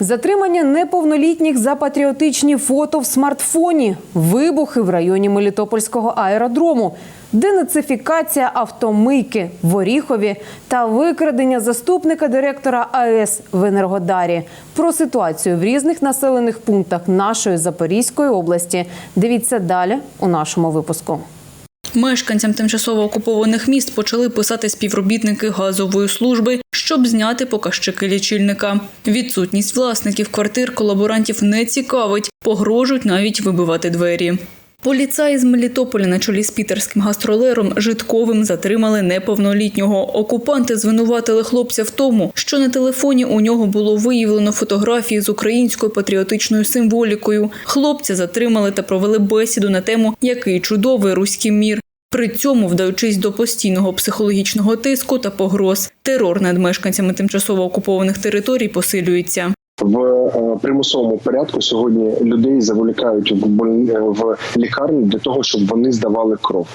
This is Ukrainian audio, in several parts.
Затримання неповнолітніх за патріотичні фото в смартфоні, вибухи в районі Мелітопольського аеродрому, денацифікація автомийки в Оріхові та викрадення заступника директора АЕС в Енергодарі. Про ситуацію в різних населених пунктах нашої Запорізької області. Дивіться далі у нашому випуску. Мешканцям тимчасово окупованих міст почали писати співробітники газової служби, щоб зняти показчики лічильника. Відсутність власників квартир колаборантів не цікавить, погрожують навіть вибивати двері. Поліцаї з Мелітополя на чолі з пітерським гастролером Житковим затримали неповнолітнього. Окупанти звинуватили хлопця в тому, що на телефоні у нього було виявлено фотографії з українською патріотичною символікою. Хлопця затримали та провели бесіду на тему Який чудовий руський мір. При цьому вдаючись до постійного психологічного тиску та погроз, терор над мешканцями тимчасово окупованих територій посилюється. В е, примусовому порядку сьогодні людей заволікають в е, в лікарні для того, щоб вони здавали кров.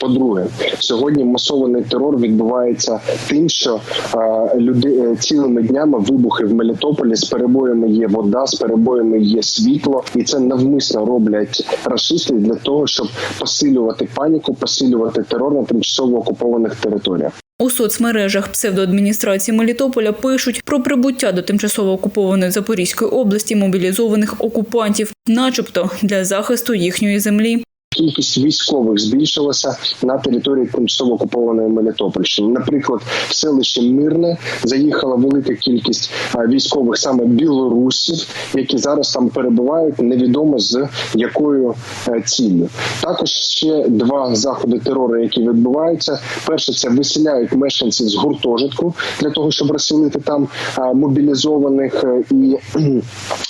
По-друге, сьогодні масований терор відбувається тим, що е, люди цілими днями вибухи в Мелітополі з перебоями є вода, з перебоями є світло, і це навмисно роблять рашисти для того, щоб посилювати паніку, посилювати терор на тимчасово окупованих територіях. У соцмережах псевдоадміністрації Мелітополя пишуть про прибуття до тимчасово окупованої Запорізької області мобілізованих окупантів, начебто для захисту їхньої землі. Кількість військових збільшилася на території тимчасово окупованої Мелітопольщини. Наприклад, в селище Мирне заїхала велика кількість військових саме білорусів, які зараз там перебувають, невідомо з якою е, ціллю. Також ще два заходи терору, які відбуваються. Перше, це виселяють мешканців з гуртожитку для того, щоб розселити там мобілізованих е, і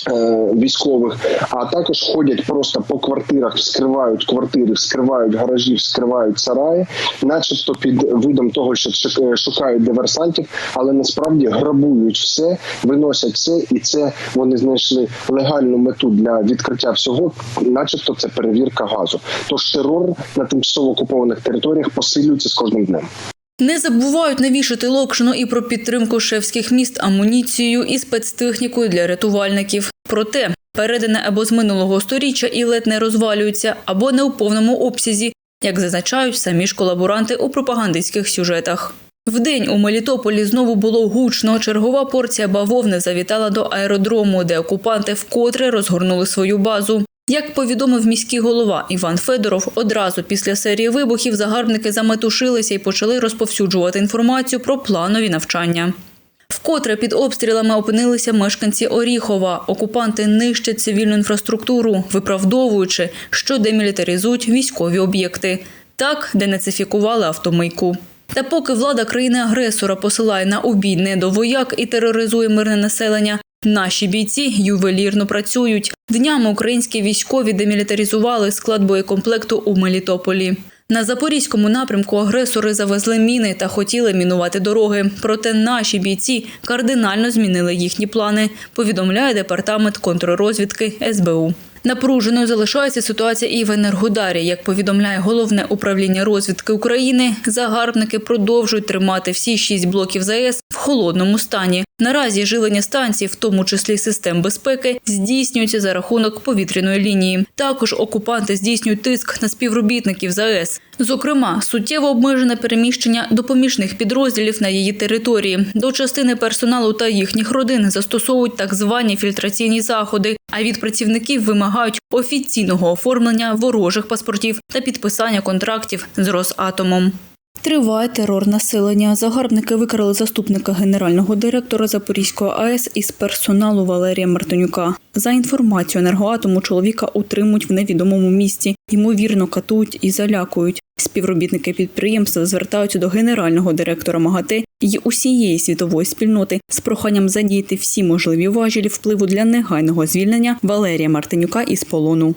е, військових. А також ходять просто по квартирах, вскривають квартири, вскривають гаражі, вскривають сараї, начебто під видом того, що шукають диверсантів, але насправді грабують все, виносять все, і це вони знайшли легальну мету для відкриття всього, начебто це перевірка газу. Тож терор на тимчасово окупованих територіях посилюється з кожним днем. Не забувають навішати локшину і про підтримку шефських міст амуніцією і спецтехнікою для рятувальників. Проте передане або з минулого сторіччя і ледь не розвалюються, або не у повному обсязі, як зазначають самі ж колаборанти у пропагандистських сюжетах. Вдень у Мелітополі знову було гучно. Чергова порція бавовни завітала до аеродрому, де окупанти вкотре розгорнули свою базу. Як повідомив міський голова Іван Федоров, одразу після серії вибухів загарбники заметушилися і почали розповсюджувати інформацію про планові навчання. Вкотре під обстрілами опинилися мешканці Оріхова. Окупанти нищать цивільну інфраструктуру, виправдовуючи, що демілітаризують військові об'єкти. Так денацифікували автомийку. Та поки влада країни-агресора посилає на обій недовояк і тероризує мирне населення, наші бійці ювелірно працюють. Днями українські військові демілітаризували склад боєкомплекту у Мелітополі. На запорізькому напрямку агресори завезли міни та хотіли мінувати дороги. Проте наші бійці кардинально змінили їхні плани. Повідомляє департамент контррозвідки СБУ. Напруженою залишається ситуація і в Енергодарі. Як повідомляє головне управління розвідки України, загарбники продовжують тримати всі шість блоків ЗАЕС в холодному стані. Наразі жилення станцій, в тому числі систем безпеки, здійснюється за рахунок повітряної лінії. Також окупанти здійснюють тиск на співробітників ЗАЕС. Зокрема, суттєво обмежене переміщення допоміжних підрозділів на її території. До частини персоналу та їхніх родин застосовують так звані фільтраційні заходи. А від працівників вимагають офіційного оформлення ворожих паспортів та підписання контрактів з Росатомом. Триває терор населення. Загарбники викрали заступника генерального директора Запорізької АЕС із персоналу Валерія Мартинюка. За інформацією енергоатому, чоловіка утримують в невідомому місці, ймовірно, катують і залякують. Співробітники підприємства звертаються до генерального директора МАГАТЕ і усієї світової спільноти з проханням задіяти всі можливі важелі впливу для негайного звільнення Валерія Мартинюка із полону.